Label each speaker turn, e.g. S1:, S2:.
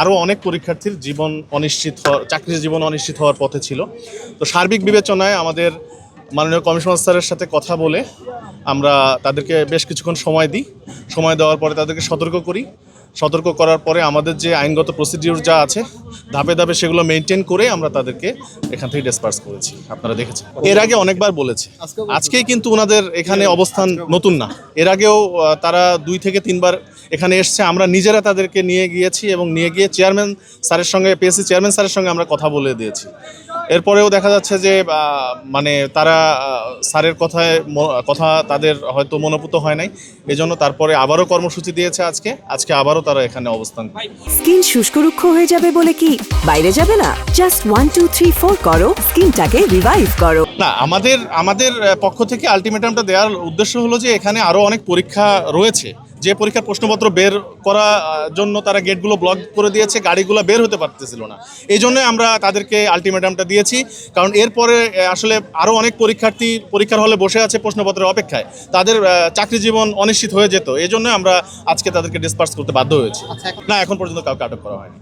S1: আরও অনেক পরীক্ষার্থীর জীবন অনিশ্চিত চাকরির জীবন অনিশ্চিত হওয়ার পথে ছিল। তো সার্বিক বিবেচনায় আমাদের মাননীয় কমিশনার স্যারের সাথে কথা বলে আমরা তাদেরকে বেশ কিছুক্ষণ সময় দিই। সময় দেওয়ার পরে তাদেরকে সতর্ক করি। সতর্ক করার পরে আমাদের যে আইনগত প্রসিডিউর যা আছে, ধাপে ধাপে সেগুলো মেনটেন করে আমরা তাদেরকে এখান থেকে ডিসপার্স করেছি। আপনারা দেখেছেন। এর আগে অনেকবার বলেছে। আজকেই কিন্তু ওনাদের এখানে অবস্থান নতুন না। এর আগেও তারা দুই থেকে তিনবার এখানে এসছে। আমরা নিজেরা তাদেরকে নিয়ে গিয়েছি এবং নিয়ে গিয়ে চেয়ারম্যান স্যারের সঙ্গে পিএসসি চেয়ারম্যান স্যারের সঙ্গে আমরা কথা বলে দিয়েছি। এরপরেও দেখা যাচ্ছে যে মানে তারা স্যারের কথায় কথা তাদের হয়তো মনোপুত হয় নাই। এজন্য তারপরে আবারও কর্মসূচি দিয়েছে আজকে। আজকে আবারও তারা এখানে অবস্থান
S2: স্কিন শুষ্ক রুক্ষ হয়ে যাবে বলে কি? বাইরে যাবে না? Just one two three four করো। স্কিনটাকে রিভাইভ করো।
S1: না আমাদের আমাদের পক্ষ থেকে আলটিমেটামটা দেওয়ার উদ্দেশ্য হলো যে এখানে আরও অনেক পরীক্ষা রয়েছে। যে পরীক্ষার প্রশ্নপত্র বের করার জন্য তারা গেটগুলো ব্লক করে দিয়েছে গাড়িগুলো বের হতে পারতেছিল না। এই জন্যই আমরা তাদেরকে আলটিমেটামটা দিয়েছি কারণ এরপরে আসলে আরও অনেক পরীক্ষার্থী পরীক্ষার হলে বসে আছে প্রশ্নপত্রের অপেক্ষায়। তাদের চাকরি জীবন অনিশ্চিত হয়ে যেত এই জন্য আমরা আজকে তাদেরকে ডিসপার্স করতে বাধ্য হয়েছি। না এখন পর্যন্ত কাউকে আটক করা হয়নি।